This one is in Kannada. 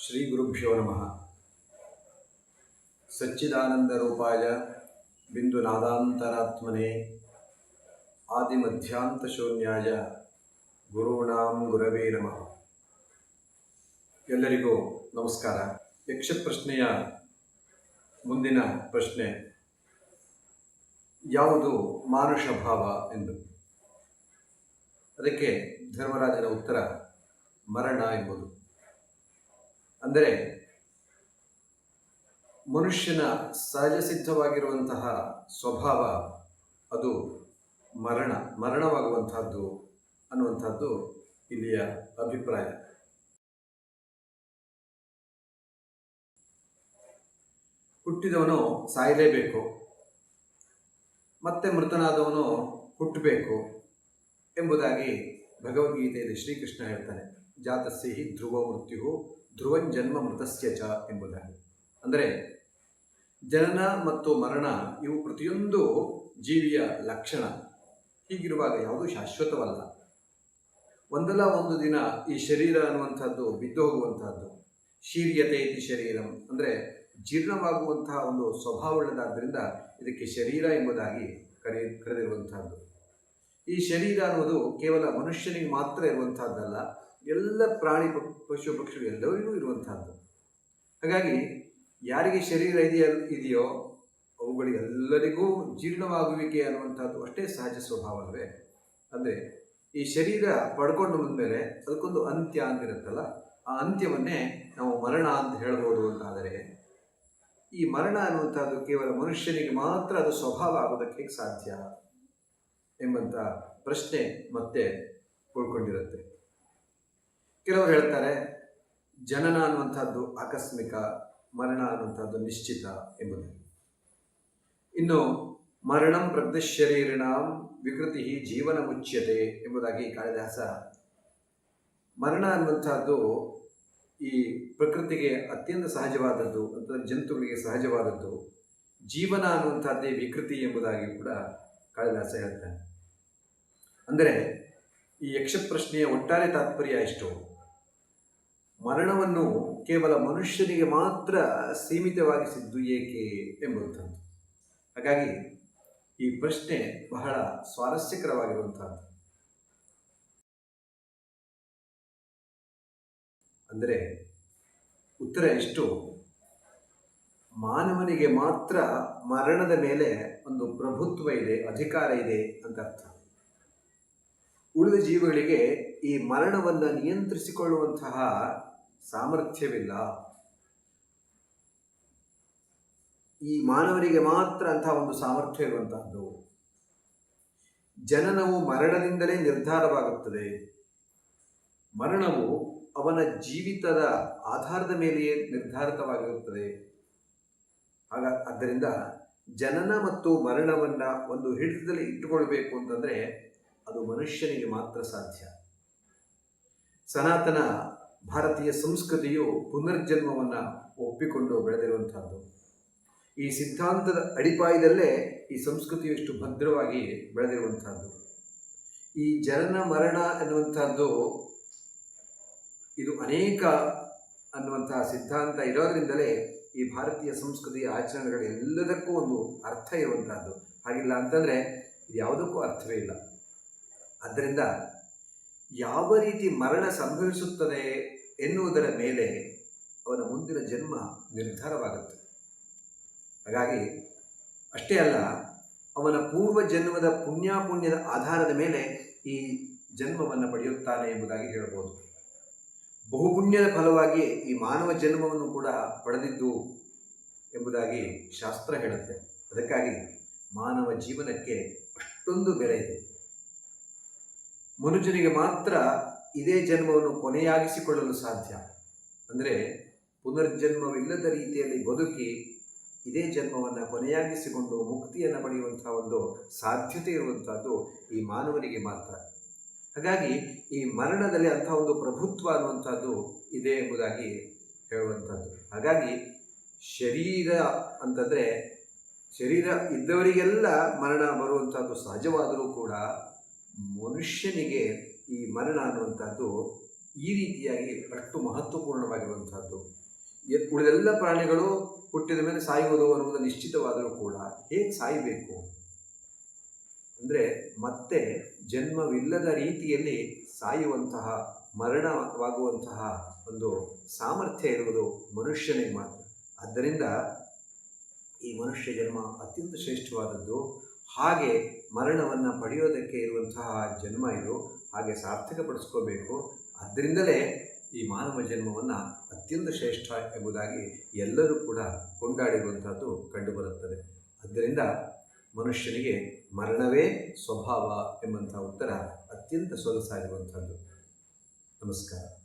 ಶ್ರೀ ಗುರುಭ್ಯೋ ನಮಃ. ಸಚ್ಚಿದಾನಂದ ರೂಪಾಯ ಬಿಂದುನಾದಾಂತರಾತ್ಮನೆ ಶೂನ್ಯಾಯ ಗುರುಣಾಂ ಗುರವೇ ನಮಃ. ಎಲ್ಲರಿಗೂ ನಮಸ್ಕಾರ. ಯಕ್ಷ ಪ್ರಶ್ನೆಯ ಮುಂದಿನ ಪ್ರಶ್ನೆ, ಯಾವುದು ಮಾನುಷ ಭಾವ ಎಂದು? ಅದಕ್ಕೆ ಧರ್ಮರಾಜನ ಉತ್ತರ ಮರಣ ಎಂಬುದು. ಅಂದರೆ ಮನುಷ್ಯನ ಸಹಜ ಸಿದ್ಧವಾಗಿರುವಂತಹ ಸ್ವಭಾವ ಅದು ಮರಣ ಮರಣವಾಗುವಂತಹದ್ದು ಅನ್ನುವಂಥದ್ದು ಇಲ್ಲಿಯ ಅಭಿಪ್ರಾಯ. ಹುಟ್ಟಿದವನು ಸಾಯಲೇಬೇಕು, ಮತ್ತೆ ಮೃತನಾದವನು ಹುಟ್ಟಬೇಕು ಎಂಬುದಾಗಿ ಭಗವದ್ಗೀತೆಯಲ್ಲಿ ಶ್ರೀಕೃಷ್ಣ ಹೇಳ್ತಾನೆ. ಜಾತಸ್ಯ ಹಿ ಧ್ರುವ ಮೃತ್ಯು ಧ್ರುವಂ ಜನ್ಮ ಮೃತಸ್ಯ ಚ ಎಂಬುದಾಗಿ. ಅಂದರೆ ಜನನ ಮತ್ತು ಮರಣ ಇವು ಪ್ರತಿಯೊಂದು ಜೀವಿಯ ಲಕ್ಷಣ. ಹೀಗಿರುವಾಗ ಯಾವುದು ಶಾಶ್ವತವಲ್ಲ. ಒಂದಲ್ಲ ಒಂದು ದಿನ ಈ ಶರೀರ ಅನ್ನುವಂಥದ್ದು ಬಿದ್ದು ಹೋಗುವಂತಹದ್ದು ಶೀರ್ಯತೆ ಇತಿ ಶರೀರಂ. ಅಂದರೆ ಜೀರ್ಣವಾಗುವಂತಹ ಒಂದು ಸ್ವಭಾವವುಳ್ಳದಾದ್ದರಿಂದ ಇದಕ್ಕೆ ಶರೀರ ಎಂಬುದಾಗಿ ಕರೆ ಕರೆದಿರುವಂತಹದ್ದು ಈ ಶರೀರ ಅನ್ನೋದು ಕೇವಲ ಮನುಷ್ಯನಿಗೆ ಮಾತ್ರ ಇರುವಂತಹದ್ದಲ್ಲ ಎಲ್ಲ ಪ್ರಾಣಿ ಪಶು ಪಕ್ಷಿಗಳು ಎಲ್ಲವರಿಗೂ ಇರುವಂತಹದ್ದು. ಹಾಗಾಗಿ ಯಾರಿಗೆ ಶರೀರ ಇದೆಯೋ ಇದೆಯೋ ಅವುಗಳಿಗೆಲ್ಲರಿಗೂ ಜೀರ್ಣವಾಗುವಿಕೆ ಅನ್ನುವಂಥದ್ದು ಅಷ್ಟೇ ಸಹಜ ಸ್ವಭಾವವೇ. ಅಂದರೆ ಈ ಶರೀರ ಪಡ್ಕೊಂಡು ಬಂದಮೇಲೆ ಅದಕ್ಕೊಂದು ಅಂತ್ಯ ಅಂತಿರುತ್ತಲ್ಲ, ಆ ಅಂತ್ಯವನ್ನೇ ನಾವು ಮರಣ ಅಂತ ಹೇಳ್ಬೋದು ಅಂತಾದರೆ, ಈ ಮರಣ ಅನ್ನುವಂಥದ್ದು ಕೇವಲ ಮನುಷ್ಯನಿಗೆ ಮಾತ್ರ ಅದು ಸ್ವಭಾವ ಆಗೋದಕ್ಕೆ ಸಾಧ್ಯ ಎಂಬಂಥ ಪ್ರಶ್ನೆ ಮತ್ತೆ ಉಳ್ಕೊಂಡಿರುತ್ತೆ. ಕೆಲವರು ಹೇಳ್ತಾರೆ, ಜನನ ಅನ್ನುವಂಥದ್ದು ಆಕಸ್ಮಿಕ, ಮರಣ ಅನ್ನುವಂಥದ್ದು ನಿಶ್ಚಿತ ಎಂಬುದು. ಇನ್ನು, ಮರಣಂ ಪ್ರಕೃತಿಶರೀರಿಣಾಂ ವಿಕೃತಿ ಜೀವನ ಮುಚ್ಯತೆ ಎಂಬುದಾಗಿ ಕಾಳಿದಾಸ, ಮರಣ ಅನ್ನುವಂಥದ್ದು ಈ ಪ್ರಕೃತಿಗೆ ಅತ್ಯಂತ ಸಹಜವಾದದ್ದು, ಅಂತಂದರೆ ಜಂತುಗಳಿಗೆ ಸಹಜವಾದದ್ದು, ಜೀವನ ಅನ್ನುವಂಥದ್ದೇ ವಿಕೃತಿ ಎಂಬುದಾಗಿ ಕೂಡ ಕಾಳಿದಾಸ ಹೇಳ್ತಾನೆ. ಅಂದರೆ, ಈ ಯಕ್ಷಪ್ರಶ್ನೆಯ ಒಟ್ಟಾರೆ ತಾತ್ಪರ್ಯ ಎಷ್ಟು. ಮರಣವನ್ನು ಕೇವಲ ಮನುಷ್ಯನಿಗೆ ಮಾತ್ರ ಸೀಮಿತವಾಗಿಸಿದ್ದು ಏಕೆ ಎಂಬುವಂಥದ್ದು ಹಾಗಾಗಿ ಈ ಪ್ರಶ್ನೆ ಬಹಳ ಸ್ವಾರಸ್ಯಕರವಾಗಿರುವಂತಹದ್ದು ಅಂದರೆ ಉತ್ತರ ಎಷ್ಟು? ಮಾನವನಿಗೆ ಮಾತ್ರ ಮರಣದ ಮೇಲೆ ಒಂದು ಪ್ರಭುತ್ವ ಇದೆ, ಅಧಿಕಾರ ಇದೆ ಅಂತ ಅರ್ಥ. ಉಳಿದ ಜೀವಿಗಳಿಗೆ ಈ ಮರಣವನ್ನು ನಿಯಂತ್ರಿಸಿಕೊಳ್ಳುವಂತಹ ಸಾಮರ್ಥ್ಯವಿಲ್ಲ. ಈ ಮಾನವರಿಗೆ ಮಾತ್ರ ಅಂತಹ ಒಂದು ಸಾಮರ್ಥ್ಯ ಇರುವಂತಹದ್ದು. ಜನನವು ಮರಣದಿಂದಲೇ ನಿರ್ಧಾರವಾಗುತ್ತದೆ. ಮರಣವು ಅವನ ಜೀವಿತದ ಆಧಾರದ ಮೇಲೆಯೇ ನಿರ್ಧಾರಿತವಾಗಿರುತ್ತದೆ ಆಗ ಆದ್ದರಿಂದ ಜನನ ಮತ್ತು ಮರಣವನ್ನು ಒಂದು ಹಿಡಿತದಲ್ಲಿ ಇಟ್ಟುಕೊಳ್ಬೇಕು ಅಂತಂದರೆ ಅದು ಮನುಷ್ಯನಿಗೆ ಮಾತ್ರ ಸಾಧ್ಯ. ಸನಾತನ ಭಾರತೀಯ ಸಂಸ್ಕೃತಿಯು ಪುನರ್ಜನ್ಮವನ್ನು ಒಪ್ಪಿಕೊಂಡು ಬೆಳೆದಿರುವಂಥದ್ದು ಈ ಸಿದ್ಧಾಂತದ ಅಡಿಪಾಯದಲ್ಲೇ ಈ ಸಂಸ್ಕೃತಿಯು ಎಷ್ಟು ಭದ್ರವಾಗಿ ಬೆಳೆದಿರುವಂಥದ್ದು ಈ ಜನನ ಮರಣ ಅನ್ನುವಂಥದ್ದು ಇದು ಅನೇಕ ಅನ್ನುವಂತಹ ಸಿದ್ಧಾಂತ ಇರೋದ್ರಿಂದಲೇ ಈ ಭಾರತೀಯ ಸಂಸ್ಕೃತಿಯ ಆಚರಣೆಗಳು ಎಲ್ಲದಕ್ಕೂ ಒಂದು ಅರ್ಥ ಇರುವಂಥದ್ದು ಹಾಗಿಲ್ಲ ಅಂತಂದರೆ ಯಾವುದಕ್ಕೂ ಅರ್ಥವೇ ಇಲ್ಲ. ಆದ್ದರಿಂದ ಯಾವ ರೀತಿ ಮರಣ ಸಂಭವಿಸುತ್ತದೆ ಎನ್ನುವುದರ ಮೇಲೆ ಅವನ ಮುಂದಿನ ಜನ್ಮ ನಿರ್ಧಾರವಾಗುತ್ತೆ. ಹಾಗಾಗಿ ಅಷ್ಟೇ ಅಲ್ಲ, ಅವನ ಪೂರ್ವ ಜನ್ಮದ ಪುಣ್ಯಾಪುಣ್ಯದ ಆಧಾರದ ಮೇಲೆ ಈ ಜನ್ಮವನ್ನು ಪಡೆಯುತ್ತಾನೆ ಎಂಬುದಾಗಿ ಹೇಳಬಹುದು ಬಹುಪುಣ್ಯದ ಫಲವಾಗಿ ಈ ಮಾನವ ಜನ್ಮವನ್ನು ಕೂಡ ಪಡೆದಿದ್ದು ಎಂಬುದಾಗಿ ಶಾಸ್ತ್ರ ಹೇಳುತ್ತೆ. ಅದಕ್ಕಾಗಿ ಮಾನವ ಜೀವನಕ್ಕೆ ಅಷ್ಟೊಂದು ಬೆಲೆ ಇದೆ. ಮನುಷ್ಯನಿಗೆ ಮಾತ್ರ ಇದೇ ಜನ್ಮವನ್ನು ಕೊನೆಯಾಗಿಸಿಕೊಳ್ಳಲು ಸಾಧ್ಯ. ಅಂದರೆ ಪುನರ್ಜನ್ಮವಿಲ್ಲದ ರೀತಿಯಲ್ಲಿ ಬದುಕಿ ಇದೇ ಜನ್ಮವನ್ನು ಕೊನೆಯಾಗಿಸಿಕೊಂಡು ಮುಕ್ತಿಯನ್ನು ಪಡೆಯುವಂಥ ಒಂದು ಸಾಧ್ಯತೆ ಇರುವಂಥದ್ದು ಈ ಮಾನವನಿಗೆ ಮಾತ್ರ. ಹಾಗಾಗಿ ಈ ಮರಣದಲ್ಲಿ ಅಂತಹ ಒಂದು ಪ್ರಭುತ್ವ ಅನ್ನುವಂಥದ್ದು ಇದೆ ಎಂಬುದಾಗಿ ಹೇಳುವಂಥದ್ದು. ಹಾಗಾಗಿ ಶರೀರ ಅಂತಂದರೆ ಶರೀರ ಇದ್ದವರಿಗೆಲ್ಲ ಮರಣ ಬರುವಂಥದ್ದು ಸಹಜವಾದರೂ ಕೂಡ ಮನುಷ್ಯನಿಗೆ ಈ ಮರಣ ಅನ್ನುವಂಥದ್ದು ಈ ರೀತಿಯಾಗಿ ಅಷ್ಟು ಮಹತ್ವಪೂರ್ಣವಾಗಿರುವಂಥದ್ದು. ಉಳಿದೆಲ್ಲ ಪ್ರಾಣಿಗಳು ಹುಟ್ಟಿದ ಮೇಲೆ ಸಾಯುವುದು ಅನ್ನುವುದು ನಿಶ್ಚಿತವಾದರೂ ಕೂಡ ಹೇಗೆ ಸಾಯಬೇಕು? ಅಂದರೆ ಮತ್ತೆ ಜನ್ಮವಿಲ್ಲದ ರೀತಿಯಲ್ಲಿ ಸಾಯುವಂತಹ, ಮರಣವಾಗುವಂತಹ ಒಂದು ಸಾಮರ್ಥ್ಯ ಇರುವುದು ಮನುಷ್ಯನಿಗೆ ಮಾತ್ರ. ಆದ್ದರಿಂದ ಈ ಮನುಷ್ಯ ಜನ್ಮ ಅತ್ಯಂತ ಶ್ರೇಷ್ಠವಾದದ್ದು. ಹಾಗೆ ಮರಣವನ್ನು ಪಡೆಯೋದಕ್ಕೆ ಇರುವಂತಹ ಜನ್ಮ ಇದು. ಹಾಗೆ ಸಾರ್ಥಕಪಡಿಸ್ಕೋಬೇಕು. ಅದರಿಂದಲೇ ಈ ಮಾನವ ಜನ್ಮವನ್ನು ಅತ್ಯಂತ ಶ್ರೇಷ್ಠ ಎಂಬುದಾಗಿ ಎಲ್ಲರೂ ಕೂಡ ಕೊಂಡಾಡಿರುವಂಥದ್ದು ಕಂಡುಬರುತ್ತದೆ. ಆದ್ದರಿಂದ ಮನುಷ್ಯನಿಗೆ ಮರಣವೇ ಸ್ವಭಾವ ಎಂಬಂಥ ಉತ್ತರ ಅತ್ಯಂತ ಸೊಗಸಾಗಿರುವಂಥದ್ದು ನಮಸ್ಕಾರ.